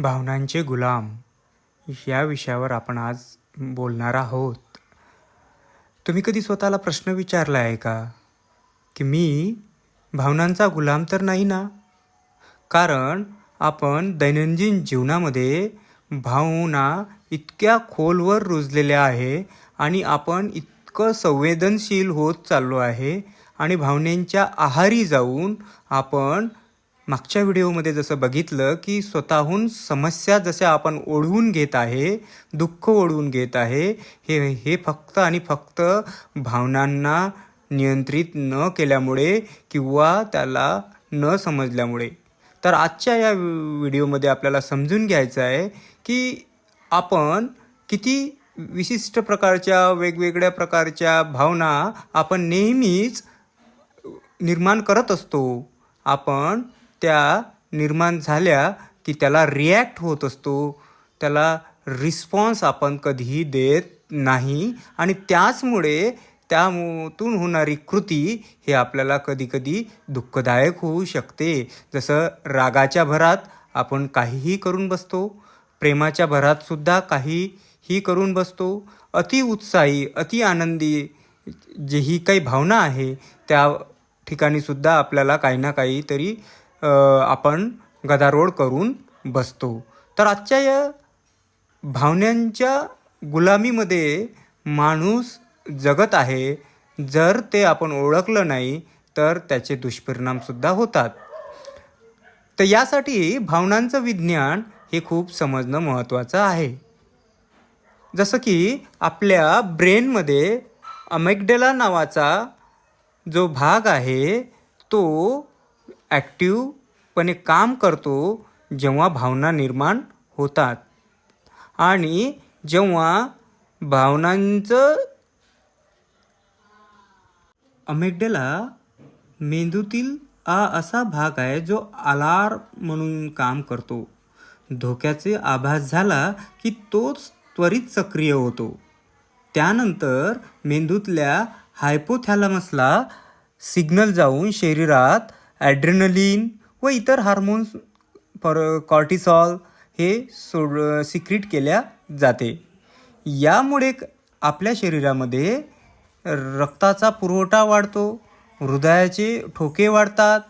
भावनांचे गुलाम या विषयावर आपण आज बोलणार आहोत. तुम्ही कधी स्वतःला प्रश्न विचारला आहे का? की मी भावनांचा गुलाम तर नाही ना? कारण आपण दैनंदिन जीवनामध्ये भावना इतक्या खोलवर रुजलेल्या आहे आणि आपण इतकं संवेदनशील होत चाललो आहे आणि भावनेंच्या आहारी जाऊन आपण मागच्या व्हिडिओमध्ये जसं बघितलं की स्वतःहून समस्या जशा आपण ओढवून घेत आहे दुःख ओढवून घेत आहे हे हे फक्त आणि फक्त भावनांना नियंत्रित न केल्यामुळे किंवा त्याला न समजल्यामुळे. तर आजच्या या व्हिडिओमध्ये आपल्याला समजून घ्यायचं आहे की आपण किती विशिष्ट प्रकारच्या वेगवेगळ्या प्रकारच्या भावना आपण नेहमीच निर्माण करत असतो. आपण त्या निर्माण झाल्या की त्याला रिॲक्ट होत असतो. त्याला रिस्पॉन्स आपण कधीही देत नाही. आणि त्याचमुळे त्यातून होणारी कृती हे आपल्याला कधीकधी दुःखदायक होऊ शकते. जसं रागाच्या भरात आपण काहीही करून बसतो. प्रेमाच्या भरातसुद्धा काहीही करून बसतो. अति उत्साही अति आनंदी जे ही काही भावना आहे त्या ठिकाणीसुद्धा आपल्याला काही ना काहीतरी आपण गदारोळ करून बसतो. तर आजच्या या भावनांच्या गुलामीमध्ये माणूस जगत आहे. जर ते आपण ओळखलं नाही तर त्याचे दुष्परिणामसुद्धा होतात. तर यासाठी भावनांचं विज्ञान हे खूप समजणं महत्त्वाचं आहे. जसं की आपल्या ब्रेनमध्ये अमेगडेला नावाचा जो भाग आहे तो ॲक्टिवपणे काम करतो जेव्हा भावना निर्माण होतात. आणि जेव्हा भावनांचं अमेगडेला मेंदूतील हा असा भाग आहे जो आलार म्हणून काम करतो. धोक्याचे आभास झाला की तोच त्वरित सक्रिय होतो. त्यानंतर मेंदूतल्या हायपोथॅलमसला सिग्नल जाऊन शरीरात ॲड्रेनलिन व इतर हार्मोन्स पर कॉर्टिसॉल हे सोड सिक्रीट केल्या जाते. यामुळे आपल्या शरीरामध्ये रक्ताचा पुरवठा वाढतो हृदयाचे ठोके वाढतात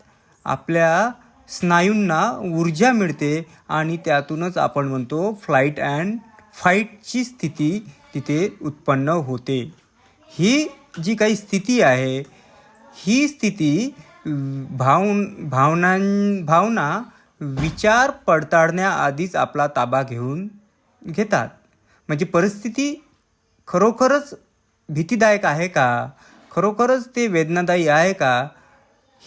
आपल्या स्नायूंना ऊर्जा मिळते आणि त्यातूनच आपण म्हणतो फ्लाईट अँड फाईटची स्थिती तिथे उत्पन्न होते. ही जी काही स्थिती आहे ही स्थिती भावन भावनां भावना विचार पडताळण्याआधीच आपला ताबा घेऊन घेतात. म्हणजे परिस्थिती खरोखरच भीतीदायक आहे का? खरोखरच ते वेदनादायी आहे का?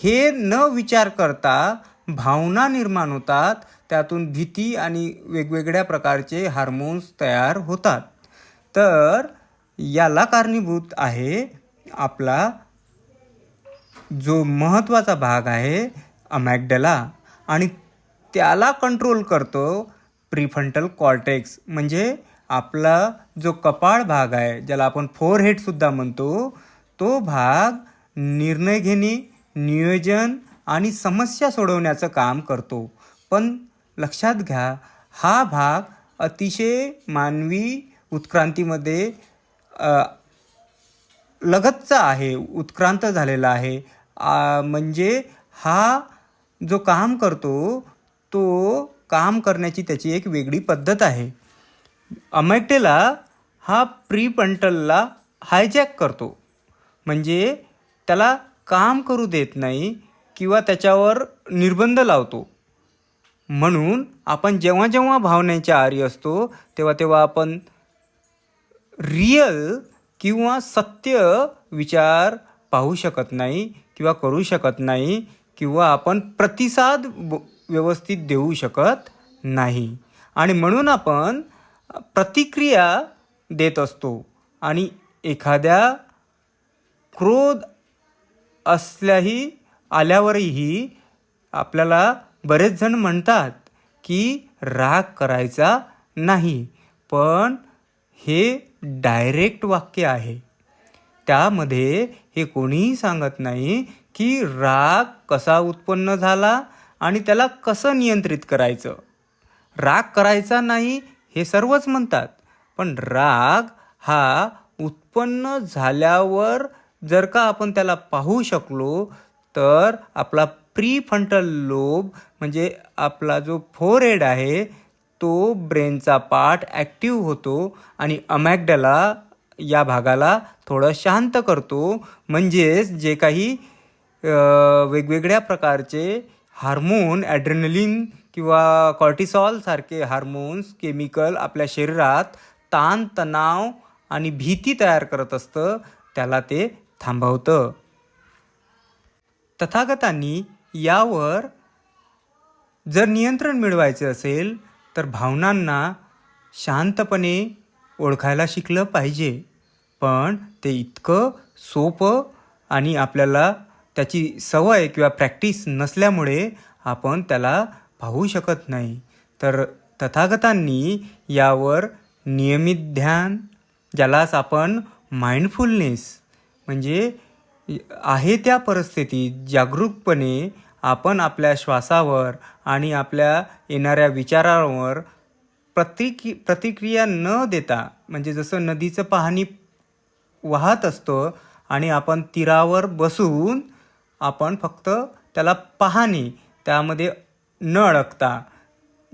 हे न विचार करता भावना निर्माण होतात. त्यातून भीती आणि वेगवेगळ्या प्रकारचे हार्मोन्स तयार होतात. तर याला कारणीभूत आहे आपला जो महत्त्वाचा भाग आहे अमॅगडला आणि त्याला कंट्रोल करतो प्रिफंटल कॉर्टेक्स म्हणजे आपला जो कपाळ भाग आहे ज्याला आपण फोर हेडसुद्धा म्हणतो तो भाग निर्णय घेणे नियोजन आणि समस्या सोडवण्याचं काम करतो. पण लक्षात घ्या हा भाग अतिशय मानवी उत्क्रांतीमध्ये लगतचा आहे उत्क्रांत झालेला आहे. म्हणजे हा जो काम करतो तो काम करण्याची त्याची एक वेगळी पद्धत आहे. अमॅक्टेला हा प्रीपंटलला हायजॅक करतो. म्हणजे त्याला काम करू देत नाही किंवा त्याच्यावर निर्बंध लावतो. म्हणून आपण जेव्हा जेव्हा भावनेच्या आरी असतो तेव्हा तेव्हा आपण रियल किंवा सत्य विचार पाहू शकत नाही किंवा करू शकत नाही किंवा आपण प्रतिसाद ब- व्यवस्थित देऊ शकत नाही. आणि म्हणून आपण प्रतिक्रिया देत असतो आणि एखाद्या क्रोध असल्याही आल्यावरही आपल्याला बरेच जण म्हणतात की राग करायचा नाही. पण हे डायरेक्ट वाक्य आहे. त्यामध्ये हे कोणीही सांगत नाही की राग कसा उत्पन्न झाला आणि त्याला कसं नियंत्रित करायचं. राग करायचा नाही हे सर्वच म्हणतात पण राग हा उत्पन्न झाल्यावर जर का आपण त्याला पाहू शकलो तर आपला प्री फ्रंटल लोब म्हणजे आपला जो फोरहेड आहे तो ब्रेनचा पार्ट ॲक्टिव्ह होतो आणि अमॅगडला या भागाला थोडं शांत करतो. म्हणजेच जे काही वेगवेगळ्या प्रकारचे हार्मोन ॲड्रेनलिन किंवा कॉर्टिसॉलसारखे हार्मोन्स केमिकल आपल्या शरीरात ताण तणाव आणि भीती तयार करत असतं त्याला ते थांबवतं. तथागतांनी यावर जर नियंत्रण मिळवायचं असेल तर भावनांना शांतपणे ओळखायला शिकलं पाहिजे. पण ते इतकं सोपं आणि आपल्याला त्याची सवय किंवा प्रॅक्टिस नसल्यामुळे आपण त्याला पाहू शकत नाही. तर तथागतांनी यावर नियमित ध्यान ज्यालाच आपण माइंडफुलनेस म्हणजे आहे त्या परिस्थितीत जागरूकपणे आपण आपल्या श्वासावर आणि आपल्या येणाऱ्या विचारांवर प्रतिकी प्रतिक्रिया न देता म्हणजे जसं नदीचं पाहणी वाहत असतं आणि आपण तीरावर बसून आपण फक्त त्याला पाहणे त्यामध्ये न अडकता.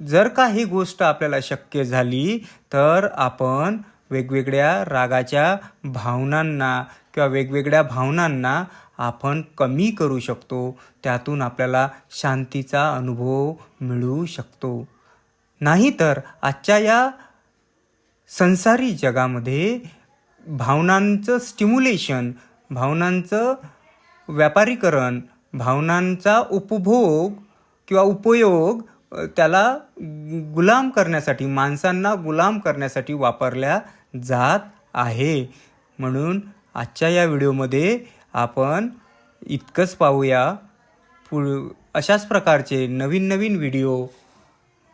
जर का ही गोष्ट आपल्याला शक्य झाली तर आपण वेगवेगळ्या रागाच्या भावनांना किंवा वेगवेगळ्या भावनांना आपण कमी करू शकतो. त्यातून आपल्याला शांतीचा अनुभव मिळू शकतो. नाहीतर आजच्या या संसारी जगामध्ये भावनांचं स्टिम्युलेशन भावनांचं व्यापारीकरण भावनांचा उपभोग किंवा उपयोग त्याला गुलाम करण्यासाठी माणसांना गुलाम करण्यासाठी वापरल्या जात आहे. म्हणून आजच्या या व्हिडिओमध्ये आपण इतकंच पाहूया. पु अशाच प्रकारचे नवीन नवीन व्हिडिओ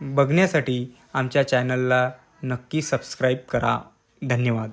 बघण्यासाठी आमच्या चॅनलला नक्की सबस्क्राईब करा. धन्यवाद.